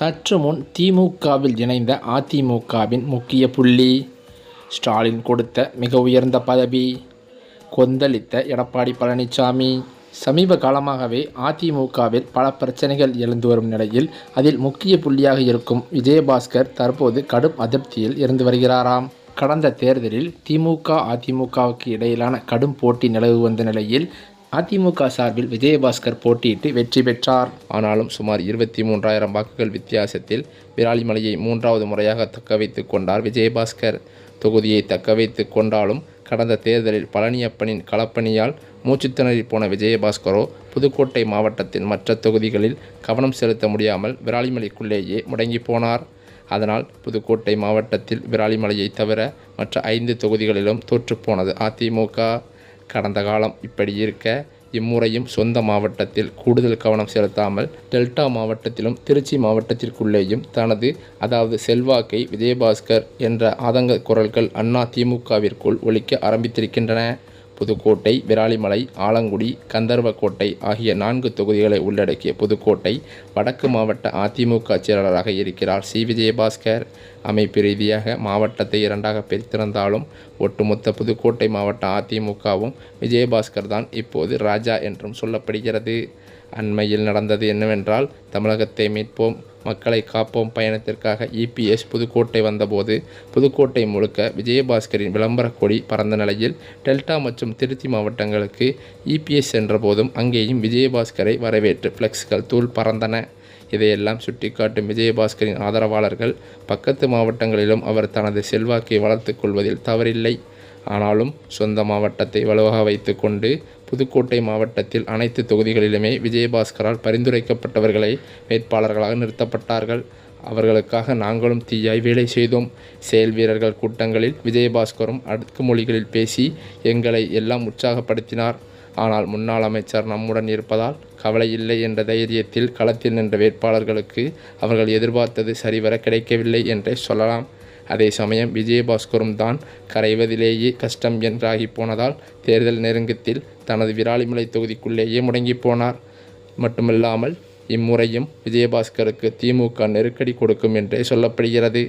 சற்று முன் திமுகவில் இணைந்த அதிமுகவின் முக்கிய புள்ளி. ஸ்டாலின் கொடுத்த மிக உயர்ந்த பதவி. கொந்தளித்த எடப்பாடி பழனிசாமி சமீப காலமாகவே அதிமுகவில் பல பிரச்சனைகள் எழுந்து வரும் நிலையில் அதில் முக்கிய புள்ளியாக இருக்கும் விஜயபாஸ்கர் தற்போது கடும் அதிருப்தியில் இருந்து வருகிறாராம். கடந்த தேர்தலில் திமுக அதிமுகவுக்கு இடையிலான கடும் போட்டி நிலவு வந்த நிலையில் அதிமுக சார்பில் விஜயபாஸ்கர் போட்டியிட்டு வெற்றி பெற்றார். ஆனாலும் சுமார் இருபத்தி மூன்றாயிரம் வாக்குகள் வித்தியாசத்தில் விராலிமலையை மூன்றாவது முறையாக தக்க வைத்துக் கொண்டார் விஜயபாஸ்கர். தொகுதியை தக்க வைத்து கொண்டாலும் கடந்த தேர்தலில் பழனியப்பனின் களப்பணியால் மூச்சுத்திணறி போன விஜயபாஸ்கரோ புதுக்கோட்டை மாவட்டத்தின் மற்ற தொகுதிகளில் கவனம் செலுத்த முடியாமல் விராலிமலைக்குள்ளேயே முடங்கி போனார். அதனால் புதுக்கோட்டை மாவட்டத்தில் விராலிமலையை தவிர மற்ற ஐந்து தொகுதிகளிலும் தோற்றுப்போனது அதிமுக. கடந்த காலம் இப்படி இருக்க இம்முறையும் சொந்த மாவட்டத்தில் கூடுதல் கவனம் செலுத்தாமல் டெல்டா மாவட்டத்திலும் திருச்சி மாவட்டத்திற்குள்ளேயும் தனது அதாவது செல்வாக்கை விஜயபாஸ்கர் என்ற ஆதங்க குரல்கள் அண்ணா திமுகவிற்குள் ஒழிக்க ஆரம்பித்திருக்கின்றன. புதுக்கோட்டை விராலிமலை ஆலங்குடி கந்தர்வக்கோட்டை ஆகிய நான்கு தொகுதிகளை உள்ளடக்கிய புதுக்கோட்டை வடக்கு மாவட்ட அதிமுக செயலாளராக இருக்கிறார் சி. விஜயபாஸ்கர். அமைப்பு ரீதியாக மாவட்டத்தை இரண்டாக பிரித்திருந்தாலும் ஒட்டுமொத்த புதுக்கோட்டை மாவட்ட அதிமுகவும் விஜயபாஸ்கர் தான் இப்போது ராஜா என்றும் சொல்லப்படுகிறது. அண்மையில் நடந்தது என்னவென்றால் தமிழகத்தை மீட்போம் மக்களை காப்போம் பயணத்திற்காக இபிஎஸ் புதுக்கோட்டை வந்தபோது புதுக்கோட்டை முழுக்க விஜயபாஸ்கரின் விளம்பரக் கொடி பறந்த நிலையில் டெல்டா மற்றும் திருச்சி மாவட்டங்களுக்கு இபிஎஸ் சென்றபோதும் அங்கேயும் விஜயபாஸ்கரை வரவேற்று ஃப்ளெக்ஸ்கள் தூள் பறந்தன. இதையெல்லாம் சுட்டிக்காட்டும் விஜயபாஸ்கரின் ஆதரவாளர்கள் பக்கத்து மாவட்டங்களிலும் அவர் தனது செல்வாக்கை வளர்த்துக் கொள்வதில் தவறில்லை. ஆனாலும் சொந்த மாவட்டத்தை வலுவாக வைத்துக்கொண்டு புதுக்கோட்டை மாவட்டத்தில் அனைத்து தொகுதிகளிலுமே விஜயபாஸ்கரால் பரிந்துரைக்கப்பட்டவர்களை வேட்பாளர்களாக நிறுத்தப்பட்டார்கள். அவர்களுக்காக நாங்களும் தீயாய் வேலை செய்தோம். செயல் வீரர்கள் கூட்டங்களில் விஜயபாஸ்கரும் அடுக்கு மொழிகளில் பேசி எங்களை எல்லாம் உற்சாகப்படுத்தினார். ஆனால் முன்னாள் அமைச்சர் நம்முடன் இருப்பதால் கவலை இல்லை என்ற தைரியத்தில் களத்தில் நின்ற வேட்பாளர்களுக்கு அவர்கள் எதிர்பார்த்தது சரிவர கிடைக்கவில்லை என்றே சொல்லலாம். அதே சமயம் விஜயபாஸ்கரும் தான் கரைவதிலேயே கஷ்டம் என்றாகி போனதால் தேர்தல் நெருங்கத்தில் தனது விராலிமலை தொகுதிக்குள்ளேயே முடங்கி போனார். மட்டுமில்லாமல் இம்முறையும் விஜயபாஸ்கருக்கு திமுக நெருக்கடி கொடுக்கும் என்றே சொல்லப்படுகிறது.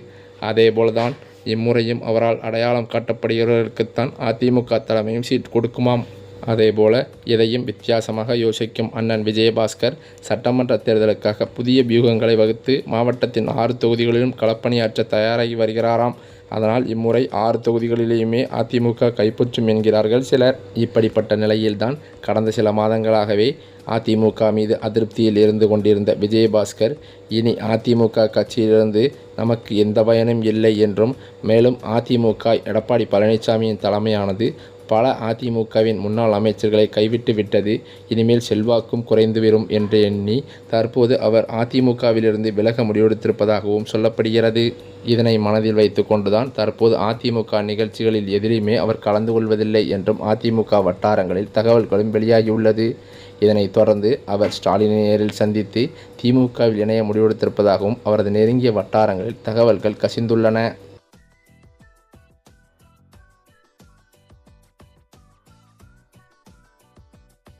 அதேபோல்தான் இம்முறையும் அவரால் அடையாளம் காட்டப்படுகிறவர்களுக்குத்தான் அதிமுக தலைமையும் சீட் கொடுக்குமாம். அதேபோல எதையும் வித்தியாசமாக யோசிக்கும் அண்ணன் விஜயபாஸ்கர் சட்டமன்ற தேர்தலுக்காக புதிய வியூகங்களை வகுத்து மாவட்டத்தின் ஆறு தொகுதிகளிலும் களப்பணியாற்ற தயாராகி வருகிறாராம். அதனால் இம்முறை ஆறு தொகுதிகளிலேயுமே அதிமுக கைப்பற்றும் என்கிறார்கள் சிலர். இப்படிப்பட்ட நிலையில்தான் கடந்த சில மாதங்களாகவே அதிமுக மீது அதிருப்தியில் இருந்து கொண்டிருந்த விஜயபாஸ்கர் இனி அதிமுக கட்சியிலிருந்து நமக்கு எந்த பயனும் இல்லை என்றும் மேலும் அதிமுக எடப்பாடி பழனிசாமியின் தலைமையானது பல அதிமுகவின் முன்னாள் அமைச்சர்களை கைவிட்டு விட்டது. இனிமேல் செல்வாக்கும் குறைந்துவிடும் என்று எண்ணி தற்போது அவர் அதிமுகவிலிருந்து விலக முடிவெடுத்திருப்பதாகவும் சொல்லப்படுகிறது. இதனை மனதில் வைத்து கொண்டுதான் தற்போது அதிமுக நிகழ்ச்சிகளில் எதிலுமே அவர் கலந்து கொள்வதில்லை என்றும் அதிமுக வட்டாரங்களில் தகவல்களும் வெளியாகியுள்ளது. இதனைத் தொடர்ந்து அவர் ஸ்டாலினை நேரில் சந்தித்து திமுகவில் இணைய முடிவெடுத்திருப்பதாகவும் அவரது நெருங்கிய வட்டாரங்களில் தகவல்கள் கசிந்துள்ளன.